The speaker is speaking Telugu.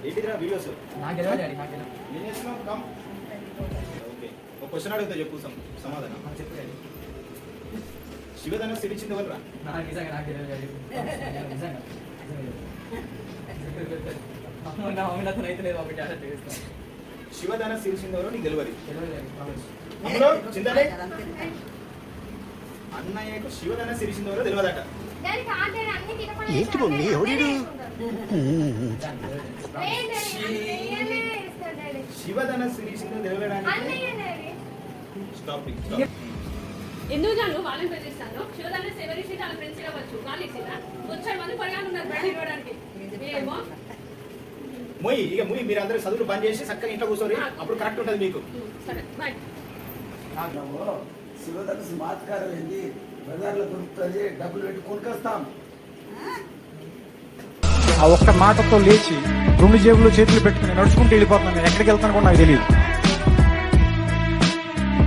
ఏంటిదిరా వీడియోస్? ఏం చేస్తున్నావు కమ్. ఓకే. ఒక క్వశ్చన్ అడుగుతా చెప్పు సమాధానం. శివధన సిరిచింది చేస్తాను శివధన సిరిచింది ఎవరో నీకు తెలియదు అందులో చింతలే అన్నయ్యకు శివధన సిరిచింది ఎవరో తెలియదట ఏంటి మమ్మీ, ఎవడీడు? శివధన సిరిచిందో తెలియడానికి స్టాప్ స్టాప్ ఎందుకు జాను వాళ్ళని బెదిరిస్తాను శివదాన్ని ఎవరిసి వాళ్ళ ఫ్రెండ్స్ ఇవ్వచ్చు వాళ్ళు ఇచ్చినా వచ్చాడు మంది పడిగా ఉన్నారు బయట ఇవ్వడానికి. ఏమో? మొయ్ ఇక మొయ్ మీరు అందరూ చదువులు బంద్ చేసి చక్కగా ఇంట్లో కూర్చోరి అప్పుడు కరెక్ట్ ఉంటుంది మీకు. సరే బాయ్. మాత్కారం ఏంది? బజార్లో దొరుకుతుంది డబ్బులు పెట్టి కొనుకొస్తాం ఆ ఒక్క మాటతో లేచి రెండు జేబుల్లో చేతులు పెట్టుకుని నడుచుకుంటూ వెళ్ళిపోతున్నాను. నేను ఎక్కడికి వెళ్తాను కూడా నాకు తెలియదు.